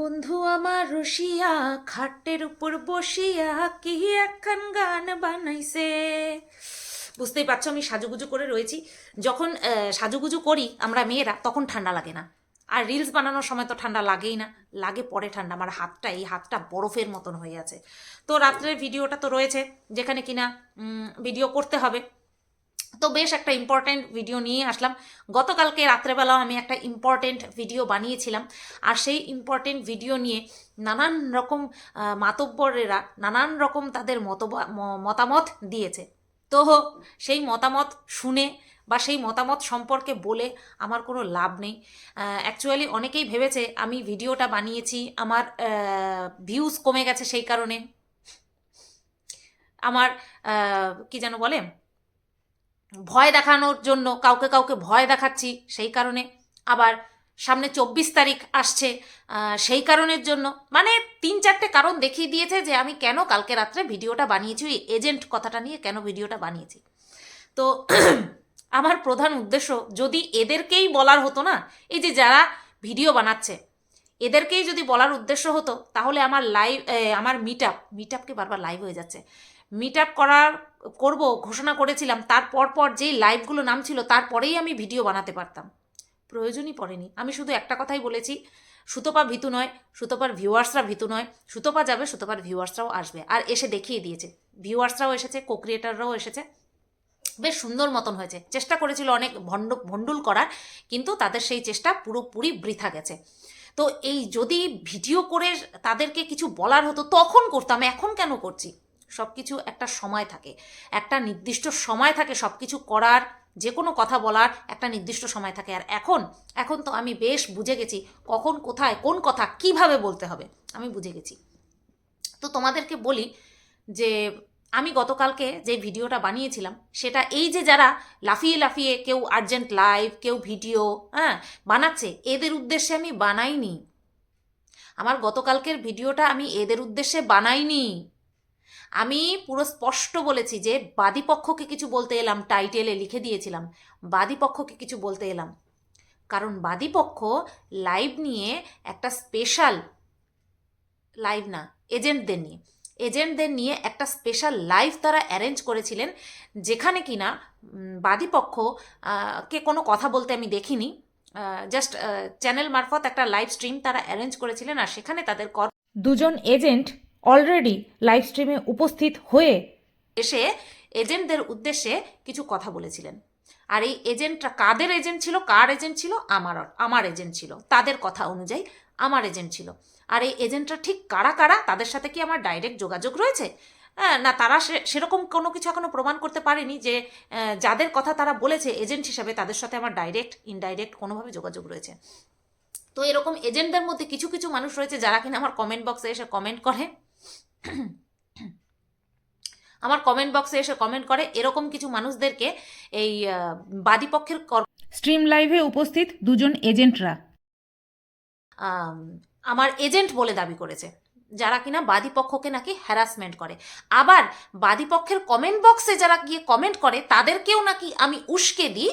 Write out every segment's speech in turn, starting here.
বন্ধু আমার রসিয়া, খাটের উপর বসিয়া কি একখান গান বানাইছে? বুঝতেই পারছ, আমি সাজুগুজু করে রয়েছি। যখন সাজুগুজু করি আমরা মেয়েরা, তখন ঠান্ডা লাগে না। আর রিলস বানানোর সময় তো ঠান্ডা লাগেই না। লাগে পরে ঠান্ডা, আমার হাতটা, এই হাতটা বরফের মতন হয়ে আছে। তো রাত্রের ভিডিওটা তো রয়েছে, যেখানে কিনা ভিডিও করতে হবে। তো বেশ একটা ইম্পর্টেন্ট ভিডিও নিয়ে আসলাম। গতকালকে রাত্রেবেলাও আমি একটা ইম্পর্ট্যান্ট ভিডিও বানিয়েছিলাম। আর সেই ইম্পর্টেন্ট ভিডিও নিয়ে নানান রকম মাতব্বরেরা নানান রকম তাদের মতবা- ম- মতামত দিয়েছে। তো সেই মতামত শুনে বা সেই মতামত সম্পর্কে বলে আমার কোনো লাভ নেই। অ্যাকচুয়ালি অনেকেই ভেবেছে আমি ভিডিওটা বানিয়েছি, আমার ভিউজ কমে গেছে সেই কারণে। আমার কি যেন বলে? ভয় দেখানোর জন্য কাউকে কাউকে ভয় দেখাচ্ছি সেই কারণে। আবার সামনে চব্বিশ তারিখ আসছে সেই কারণের জন্য। মানে তিন চারটে কারণ দেখিয়ে দিয়েছে যে আমি কেন কালকে রাত্রে ভিডিওটা বানিয়েছি, ওই এজেন্ট কথাটা নিয়ে কেন ভিডিওটা বানিয়েছি। তো আমার প্রধান উদ্দেশ্য, যদি এদেরকেই বলার হতো না, এই যে যারা ভিডিও বানাচ্ছে, এদেরকেই যদি বলার উদ্দেশ্য হতো, তাহলে আমার লাইভ আমার মিট আপ মিট আপকে বারবার লাইভ হয়ে যাচ্ছে। মিট আপ করার, করব, ঘোষণা করেছিলাম তারপর পর যেই লাইভগুলো নাম ছিল তারপরেই আমি ভিডিও বানাতে পারতাম। প্রয়োজনই পড়েনি। আমি শুধু একটা কথাই বলেছি, সুতপা ভীতু নয়, সুতপার ভিউয়ার্সরা ভীতু নয়, সুতপা যাবে, সুতপার ভিউয়ার্সরাও আসবে। আর এসে দেখিয়ে দিয়েছে। ভিউয়ার্সরাও এসেছে কো ক্রিয়েটাররাও এসেছে। বেশ সুন্দর মতন হয়েছে। চেষ্টা করেছিল অনেক ভণ্ড, ভণ্ডুল করার, কিন্তু তাদের সেই চেষ্টা পুরোপুরি বৃথা গেছে। তো এই যদি ভিডিও করে তাদেরকে কিছু বলার হতো, তখন করতাম, এখন কেন করছি? সব কিছু একটা সময় থাকে। একটা নির্দিষ্ট সময় থাকে সব কিছু করার যে কোনো কথা বলার একটা নির্দিষ্ট সময় থাকে। আর এখন এখন তো আমি বেশ বুঝে গেছি কখন কোথায়, কোন কথা কীভাবে বলতে হবে। আমি বুঝে গেছি। তো তোমাদেরকে বলি যে, আমি গতকালকে যে ভিডিওটা বানিয়েছিলাম, সেটা এই যে যারা লাফিয়ে লাফিয়ে কেউ আর্জেন্ট লাইভ, কেউ ভিডিও হ্যাঁ বানাচ্ছে, এদের উদ্দেশ্যে আমি বানাইনি। আমার গতকালকের ভিডিওটা আমি এদের উদ্দেশ্যে বানাইনি। আমি পুরো স্পষ্ট বলেছি যে বাদীপক্ষকে কিছু বলতে এলাম টাইটেলে লিখে দিয়েছিলাম বাদীপক্ষকে কিছু বলতে এলাম। কারণ বাদীপক্ষ লাইভ নিয়ে একটা স্পেশাল লাইভ না এজেন্টদের নিয়ে এজেন্টদের নিয়ে একটা স্পেশাল লাইভ তারা অ্যারেঞ্জ করেছিলেন যেখানে কিনা উম, বাদীপক্ষ কে কোনো কথা বলতে আমি দেখিনি জাস্ট চ্যানেল মারফত একটা লাইভ স্ট্রিম তারা অ্যারেঞ্জ করেছিলেন আর সেখানে তাদের দুজন এজেন্ট অলরেডি লাইভ স্ট্রিমে উপস্থিত হয়ে এসে এজেন্টদের উদ্দেশ্যে কিছু কথা বলেছিলেন। আর এই এজেন্টরা কাদের এজেন্ট ছিল কার এজেন্ট ছিল? আমার আমার এজেন্ট ছিল। তাদের কথা অনুযায়ী আমার এজেন্ট ছিল। আর এই এজেন্টরা ঠিক কারা কারা? তাদের সাথে কি আমার ডাইরেক্ট যোগাযোগ রয়েছে? হ্যাঁ, না তারা সেরকম কোনো কিছু এখনও প্রমাণ করতে পারেনি যে যাদের কথা তারা বলেছে এজেন্ট হিসাবে তাদের সাথে আমার ডাইরেক্ট ইনডাইরেক্ট কোনোভাবে যোগাযোগ রয়েছে। তো এরকম এজেন্টদের মধ্যে কিছু কিছু মানুষ রয়েছে যারা কিনা আমার কমেন্ট বক্সে এসে কমেন্ট করে। আমার কমেন্ট বক্সে এসে কমেন্ট করে এরকম কিছু মানুষদেরকে এই বাদীপক্ষের স্ট্রিম লাইভে উপস্থিত দুজন এজেন্টরা আমার এজেন্ট বলে দাবি করেছে যারা কিনা বাদীপক্ষকে নাকি হ্যারাসমেন্ট করে। আবার বাদীপক্ষের কমেন্ট বক্সে যারা গিয়ে কমেন্ট করে তাদেরকেও নাকি আমি উস্কে দিই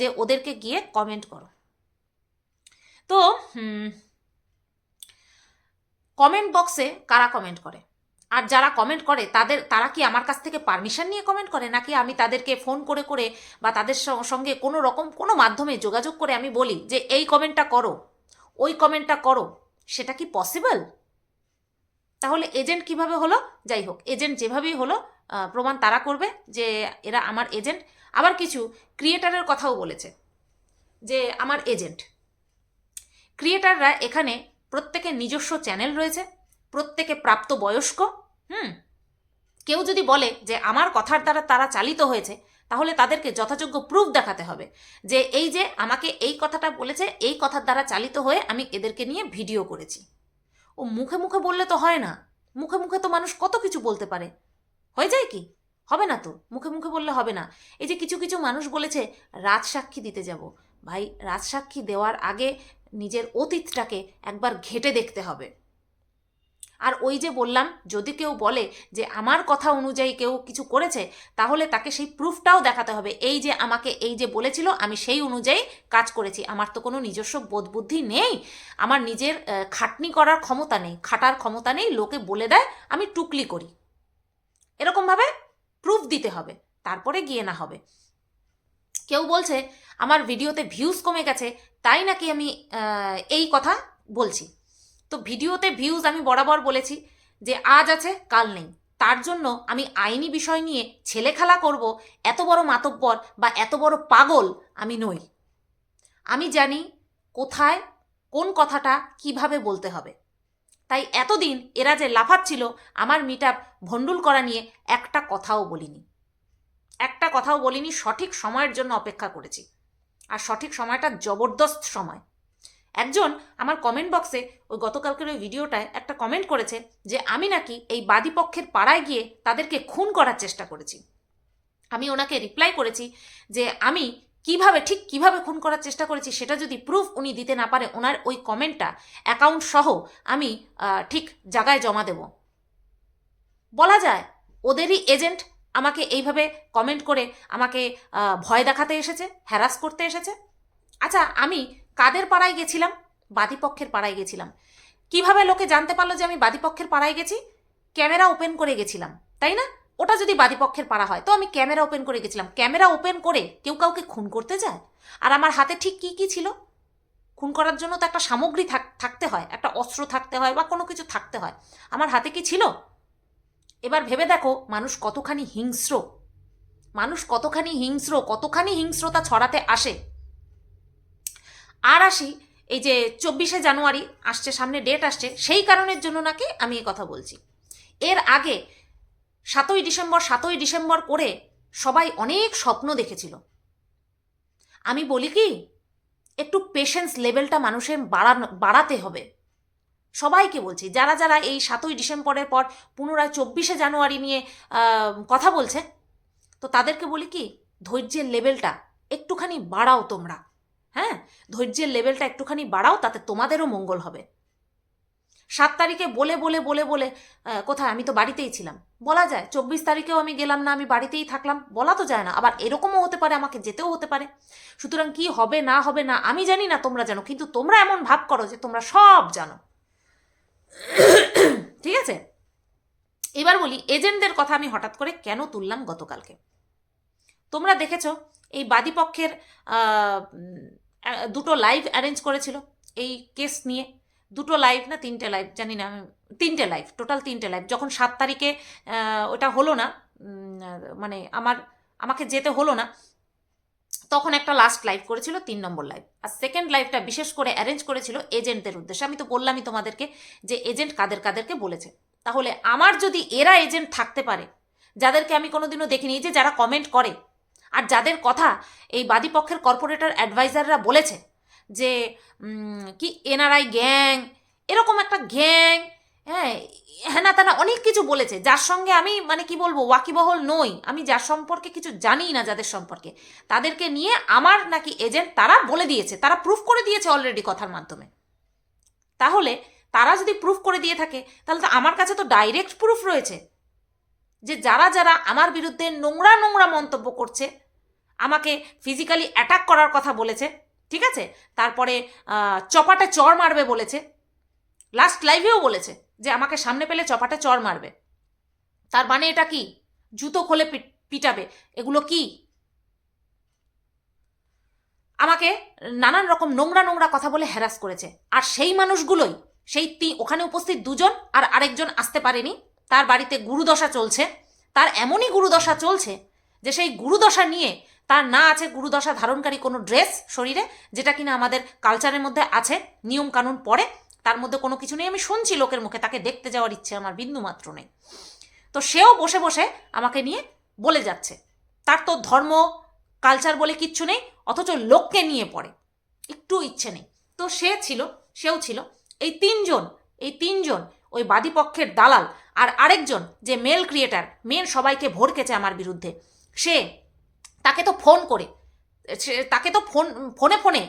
যে ওদেরকে গিয়ে কমেন্ট করো। তো কমেন্ট বক্সে কারা কমেন্ট করে? আর যারা কমেন্ট করে, তাদের, তারা কি আমার কাছ থেকে পারমিশন নিয়ে কমেন্ট করে? নাকি আমি তাদেরকে ফোন করে করে বা তাদের সঙ্গে কোনো রকম, কোনো মাধ্যমে যোগাযোগ করে আমি বলি যে, এই কমেন্টটা করো, ওই কমেন্টটা করো, সেটা কি পসিবল তাহলে এজেন্ট কীভাবে হলো? যাই হোক এজেন্ট যেভাবেই হলো প্রমাণ তারা করবে যে, এরা আমার এজেন্ট আবার কিছু ক্রিয়েটারের কথাও বলেছে যে, আমার এজেন্ট ক্রিয়েটাররা এখানে প্রত্যেকের নিজস্ব চ্যানেল রয়েছে, প্রত্যেকে প্রাপ্ত বয়স্ক হুম। কেউ যদি বলে যে আমার কথার দ্বারা তারা চালিত হয়েছে, তাহলে তাদেরকে যথাযোগ্য প্রুফ দেখাতে হবে যে এই যে আমাকে এই কথাটা বলেছে, এই কথার দ্বারা চালিত হয়ে আমি এদেরকে নিয়ে ভিডিও করেছি। ও মুখে মুখে বললে তো হয় না। মুখে মুখে তো মানুষ কত কিছু বলতে পারে। হয়ে যায় কি? হবে না তো? মুখে মুখে বললে হবে না। এই যে কিছু কিছু মানুষ বলেছে রাজসাক্ষী দিতে যাব। ভাই রাজসাক্ষী দেওয়ার আগে নিজের অতীতটাকে একবার ঘেটে দেখতে হবে। আর ওই যে বললাম, যদি কেউ বলে যে আমার কথা অনুযায়ী কেউ কিছু করেছে, তাহলে তাকে সেই প্রুফটাও দেখাতে হবে। এই যে আমাকে এই যে বলেছিল, আমি সেই অনুযায়ী কাজ করেছি। আমার তো কোনো নিজস্ব বোধ বুদ্ধি নেই। আমার নিজের খাটনি করার ক্ষমতা নেই। খাটার ক্ষমতা নেই, লোকে বলে দেয়, আমি টুকলি করি। এরকমভাবে প্রুফ দিতে হবে, তারপরে গিয়ে না হবে। কেউ বলছে, আমার ভিডিওতে ভিউজ কমে গেছে, তাই নাকি আমি এই কথা বলছি? তো ভিডিওতে ভিউজ আমি বরাবর বলেছি যে আজ আছে, কাল নেই। তার জন্য আমি আইনি বিষয় নিয়ে ছেলে খেলা করব, এত বড় মাতব্বর বা এত বড় পাগল আমি নই। আমি জানি কোথায়, কোন কথাটা কীভাবে বলতে হবে। তাই এতদিন এরা যে লাফাচ্ছিল, আমার মিট আপ ভণ্ডুল করা নিয়ে একটা কথাও বলিনি। একটা কথাও বলিনি, সঠিক সময়ের জন্য অপেক্ষা করেছি। আর সঠিক সময়টা জবরদস্ত সময়। একজন আমার কমেন্ট বক্সে ওই গতকালকের ওই ভিডিওটায় একটা কমেন্ট করেছে যে আমি নাকি এই বাদীপক্ষের পাড়ায় গিয়ে তাদেরকে খুন করার চেষ্টা করেছি। আমি ওনাকে রিপ্লাই করেছি যে আমি কীভাবে ঠিক কীভাবে খুন করার চেষ্টা করেছি সেটা যদি প্রুফ উনি দিতে না পারে ওনার ওই কমেন্টটা অ্যাকাউন্ট সহ আমি ঠিক জায়গায় জমা দেব। বলা যায় ওদেরই এজেন্ট আমাকে এইভাবে কমেন্ট করে আমাকে ভয় দেখাতে এসেছে হ্যারাস করতে এসেছে। আচ্ছা আমি কাদের পাড়ায় গেছিলাম? বাদীপক্ষের পাড়ায় গেছিলাম। কীভাবে লোকে জানতে পারল যে আমি বাদীপক্ষের পাড়ায় গেছি? ক্যামেরা ওপেন করে গেছিলাম, তাই না? ওটা যদি বাদীপক্ষের পাড়া হয়, তো আমি ক্যামেরা ওপেন করে গেছিলাম। ক্যামেরা ওপেন করে কেউ কাউকে খুন করতে যায়? আর আমার হাতে ঠিক কি কি ছিল? খুন করার জন্য তো একটা সামগ্রী থাক- থাকতে হয়, একটা অস্ত্র থাকতে হয় বা কোনো কিছু থাকতে হয়। আমার হাতে কি ছিল? এবার ভেবে দেখো, মানুষ কতখানি হিংস্র। মানুষ কতখানি হিংস্র, কতখানি হিংস্রতা ছড়াতে আসে? আর আসি, এই যে চব্বিশে জানুয়ারি আসছে, সামনে ডেট আসছে, সেই কারণের জন্য নাকি আমি এই কথা বলছি। এর আগে সাতই ডিসেম্বর সাতই ডিসেম্বর করে সবাই অনেক স্বপ্ন দেখেছিল। আমি বলি কি, একটু পেশেন্স লেভেলটা মানুষের বাড়ানো, বাড়াতে হবে। সবাইকে বলছি, যারা যারা এই সাতই ডিসেম্বরের পর পুনরায় চব্বিশে জানুয়ারি নিয়ে কথা বলছে, তো তাদেরকে বলি কি, ধৈর্যের লেভেলটা একটুখানি বাড়াও তোমরা। হ্যাঁ? ধৈর্যের লেভেলটা একটুখানি বাড়াও, তাতে তোমাদেরও মঙ্গল হবে। সাত তারিখে বলে বলে বলে বলে কোথায়? আমি তো বাড়িতেই ছিলাম। বলা যায়, চব্বিশ তারিখেও আমি গেলাম না, আমি বাড়িতেই থাকলাম। বলা তো যায় না, আবার এরকমও হতে পারে, আমাকে যেতেও হতে পারে। সুতরাং কি হবে, না হবে, না, আমি জানি না তোমরা জানো, কিন্তু তোমরা এমন ভাব করো যে তোমরা সব জানো। ঠিক আছে? এবার বলি, এজেন্টদের কথা আমি হঠাৎ করে কেন তুললাম গতকালকে? তোমরা দেখেছ, এই বাদীপক্ষের দুটো লাইভ অ্যারেঞ্জ করেছিল এই কেস নিয়ে। দুটো লাইভ না, তিনটে লাইভ জানি না তিনটে লাইভ টোটাল তিনটে লাইভ যখন সাত তারিখে ওটা হলো না মানে আমার, আমাকে যেতে হলো না, তখন একটা লাস্ট লাইভ করেছিল, তিন নম্বর লাইভ আর সেকেন্ড লাইভটা বিশেষ করে অ্যারেঞ্জ করেছিল এজেন্টদের উদ্দেশ্যে। আমি তো বললামই তোমাদেরকে যে এজেন্ট কাদের কাদেরকে বলেছে। তাহলে আমার যদি এরা এজেন্ট থাকতে পারে, যাদেরকে আমি কোনোদিনও দেখিনি যে যারা কমেন্ট করে আর যাদের কথা এই বাদীপক্ষের কর্পোরেটর অ্যাডভাইজাররা বলেছে যে কি এনআরআই গ্যাং, এরকম একটা গ্যাং হ্যাঁ হ্যানা তানা অনেক কিছু বলেছে, যার সঙ্গে আমি মানে কি বলব, ওয়াকিবহল নই। আমি যার সম্পর্কে কিছু জানি না যাদের সম্পর্কে। তাদেরকে নিয়ে আমার নাকি এজেন্ট তারা বলে দিয়েছে, তারা প্রুফ করে দিয়েছে অলরেডি কথার মাধ্যমে। তাহলে তারা যদি প্রুফ করে দিয়ে থাকে, তাহলে তো আমার কাছে তো ডাইরেক্ট প্রুফ রয়েছে। যে যারা যারা আমার বিরুদ্ধে নোংরা নোংরা মন্তব্য করছে, আমাকে ফিজিক্যালি অ্যাটাক করার কথা বলেছে, ঠিক আছে? তারপরে চপাটে চর মারবে বলেছে লাস্ট লাইভেও বলেছে যে আমাকে সামনে পেলে চপাটে চর মারবে। তার মানে এটা কি? জুতো খোলে পিট- পিটাবে, এগুলো কি? আমাকে নানান রকম নোংরা নোংরা কথা বলে হ্যারাস করেছে। আর সেই মানুষগুলোই, সেই ওখানে উপস্থিত দুজন আর আরেকজন আসতে পারেনি। তার বাড়িতে গুরুদশা চলছে, তার এমনই গুরুদশা চলছে যে সেই গুরুদশা নিয়ে তার না আছে গুরুদশা ধারণকারী কোনো ড্রেস শরীরে, যেটা কিনা আমাদের কালচারের মধ্যে আছে, নিয়ম কানুন পড়ে, তার মধ্যে কোনো কিছু নেই। আমি শুনছি লোকের মুখে, তাকে দেখতে যাওয়ার ইচ্ছে আমার বিন্দু মাত্র নেই। তো সেও বসে বসে আমাকে নিয়ে বলে যাচ্ছে। তার তো ধর্ম, কালচার বলে কিচ্ছু নেই, অথচ লোককে নিয়ে পড়ে। একটু ইচ্ছে নেই। তো সে ছিল, সেও ছিল। এই তিনজন এই তিনজন ওই বাদীপক্ষের দালাল আর আরেকজন যে মেল ক্রিয়েটার মেন সবাইকে ভরকেছে আমার বিরুদ্ধে। সে তাকে তো ফোন করে তাকে তো ফোন ফোনে ফোনে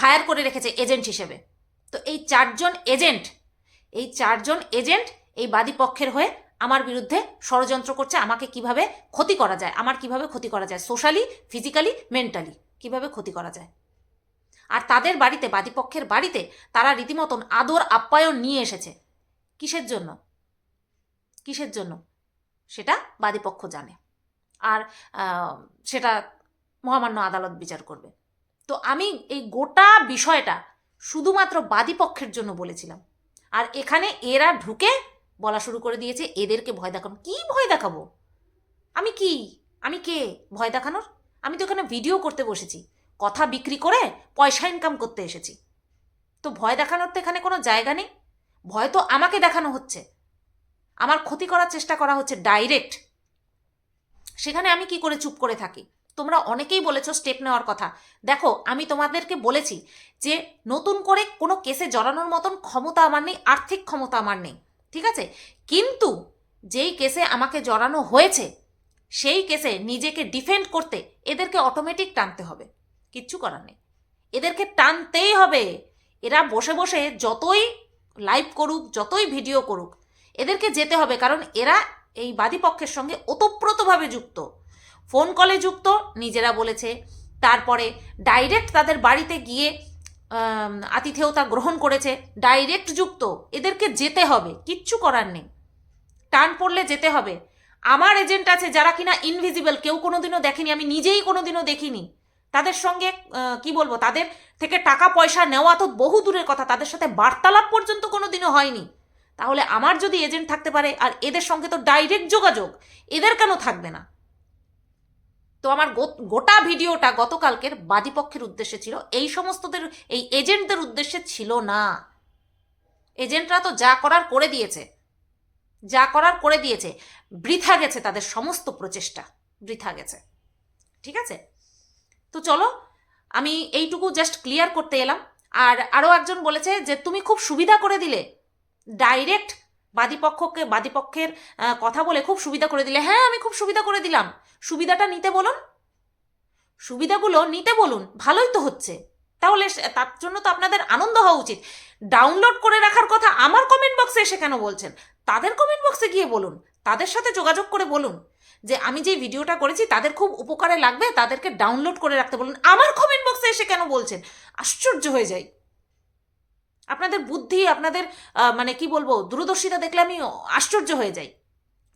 হায়ার করে রেখেছে এজেন্ট হিসেবে। তো এই চারজন এজেন্ট এই চারজন এজেন্ট এই বাদী পক্ষের হয়ে আমার বিরুদ্ধে ষড়যন্ত্র করছে, আমাকে কীভাবে ক্ষতি করা যায়? আমার কীভাবে ক্ষতি করা যায়? সোশ্যালি ফিজিক্যালি মেন্টালি কীভাবে ক্ষতি করা যায়? আর তাদের বাড়িতে, বাদীপক্ষের বাড়িতে তারা রীতিমতন আদর আপ্যায়ন নিয়ে এসেছে। কিসের জন্য? কিসের জন্য? সেটা বাদীপক্ষ জানে। আর সেটা মহামান্য আদালত বিচার করবে। তো আমি এই গোটা বিষয়টা শুধুমাত্র বাদীপক্ষের জন্য বলেছিলাম। আর এখানে এরা ঢুকে বলা শুরু করে দিয়েছে, এদেরকে ভয় দেখানো। কি ভয় দেখাবো? আমি কি? আমি কে? ভয় দেখানোর? আমি তো এখানে ভিডিও করতে বসেছি। কথা বিক্রি করে পয়সা ইনকাম করতে এসেছি। তো ভয় দেখানোর তো এখানে কোনো জায়গা নেই। ভয় তো আমাকে দেখানো হচ্ছে। আমার ক্ষতি করার চেষ্টা করা হচ্ছে ডাইরেক্ট সেখানে আমি কি করে চুপ করে থাকি? তোমরা অনেকেই বলেছ স্টেপ নেওয়ার কথা। দেখো, আমি তোমাদেরকে বলেছি যে নতুন করে কোনো কেসে জড়ানোর মতন ক্ষমতা আমার নেই, আর্থিক ক্ষমতা আমার নেই, ঠিক আছে? কিন্তু যেই কেসে আমাকে জড়ানো হয়েছে, সেই কেসে নিজেকে ডিফেন্ড করতে এদেরকে অটোমেটিক টানতে হবে। কিচ্ছু করার নেই। এদেরকে টানতেই হবে। এরা বসে বসে যতই লাইভ করুক, যতই ভিডিও করুক, এদেরকে যেতে হবে। কারণ এরা এই বাদীপক্ষের সঙ্গে ওতপ্রোতভাবে যুক্ত। ফোন কলে যুক্ত, নিজেরা বলেছে। তারপরে ডাইরেক্ট তাদের বাড়িতে গিয়ে আতিথেয়তা গ্রহণ করেছে। ডাইরেক্ট যুক্ত। এদেরকে যেতে হবে। কিচ্ছু করার নেই। টান পড়লে যেতে হবে। আমার এজেন্ট আছে যারা কিনা ইনভিজিবল কেউ কোনোদিনও দেখেনি, আমি নিজেই কোনোদিনও দেখিনি। তাদের সঙ্গে কি বলব, তাদের থেকে টাকা, পয়সা নেওয়া তো বহু দূরের কথা। তাদের সাথে বার্তালাপ পর্যন্ত কোনোদিনও হয়নি। তাহলে আমার যদি এজেন্ট থাকতে পারে, আর এদের সঙ্গে তো ডাইরেক্ট যোগাযোগ, এদের কেন থাকবে না? তো আমার গোটা ভিডিওটা গতকালকের বাদীপক্ষের উদ্দেশ্যে ছিল। এই সমস্তদের, এই এজেন্টদের উদ্দেশ্যে ছিল না। এজেন্টরা তো যা করার করে দিয়েছে, যা করার করে দিয়েছে, বৃথা গেছে তাদের সমস্ত প্রচেষ্টা, বৃথা গেছে। ঠিক আছে? তো চলো, আমি এইটুকু জাস্ট ক্লিয়ার করতে এলাম। আর আরও একজন বলেছে যে, তুমি খুব সুবিধা করে দিলে। ডাইরেক্ট বাদীপক্ষকে, বাদীপক্ষের কথা বলে খুব সুবিধা করে দিলে। হ্যাঁ আমি খুব সুবিধা করে দিলাম। সুবিধাটা নিতে বলুন। সুবিধাগুলো নিতে বলুন। ভালোই তো হচ্ছে। তাহলে তার জন্য তো আপনাদের আনন্দ হওয়া উচিত। ডাউনলোড করে রাখার কথা আমার কমেন্ট বক্সে এসে কেন বলছেন? তাদের কমেন্ট বক্সে গিয়ে বলুন। তাদের সাথে যোগাযোগ করে বলুন। যে আমি যে ভিডিওটা করেছি, তাদের খুব উপকারে লাগবে, তাদেরকে ডাউনলোড করে রাখতে বলুন। আমার কমেন্ট বক্সে এসে কেন বলছেন? আশ্চর্য হয়ে যাই। আপনাদের বুদ্ধি, আপনাদের মানে কি বলব, দূরদর্শিতা দেখলে আমি আশ্চর্য হয়ে যাই।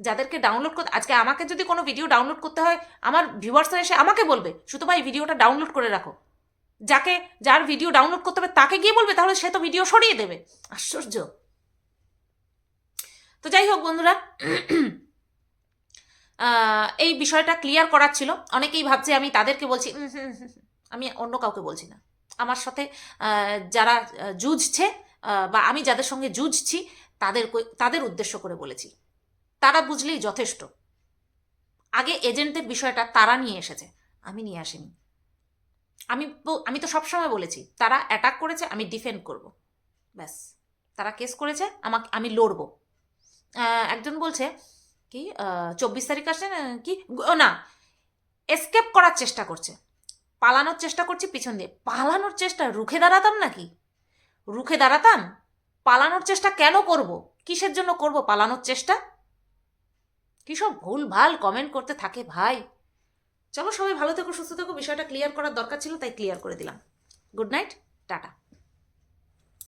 যাদেরকে ডাউনলোড করতে, আজকে আমাকে যদি কোনো ভিডিও ডাউনলোড করতে হয়, আমার ভিউয়ার্সরা এসে আমাকে বলবে সুতরাং এই ভিডিওটা ডাউনলোড করে রাখো। যাকে, যার ভিডিও ডাউনলোড করতে হবে, তাকে গিয়ে বলবে, তাহলে সে তো ভিডিও সরিয়ে দেবে। আশ্চর্য। তো যাই হোক বন্ধুরা এই বিষয়টা ক্লিয়ার করার ছিল। অনেকেই ভাবছে আমি তাদেরকে বলছি। আমি অন্য কাউকে বলছি না। আমার সাথে যারা জুঝছে বা আমি যাদের সঙ্গে জুঝছি তাদের তাদের উদ্দেশ্য করে বলেছি। তারা বুঝলেই যথেষ্ট। আগে এজেন্টদের বিষয়টা তারা নিয়ে এসেছে, আমি নিয়ে আসিনি। আমি আমি তো সবসময় বলেছি, তারা অ্যাটাক করেছে, আমি ডিফেন্ড করব। ব্যাস, তারা কেস করেছে, আমাকে, আমি লড়বো। একজন বলছে কি চব্বিশ তারিখ আসছে কি না এসকেপ করার চেষ্টা করছে। পালানোর চেষ্টা করছি পিছন দিয়ে। পালানোর চেষ্টা, রুখে দাঁড়াতাম নাকি? রুখে দাঁড়াতাম? পালানোর চেষ্টা কেন করব? কিসের জন্য করব পালানোর চেষ্টা? কী সব ভুল ভালো কমেন্ট করতে থাকে ভাই। চলো সবাই ভালো থেকো, সুস্থ থেকো। বিষয়টা ক্লিয়ার করার দরকার ছিল, তাই ক্লিয়ার করে দিলাম। Good night tata.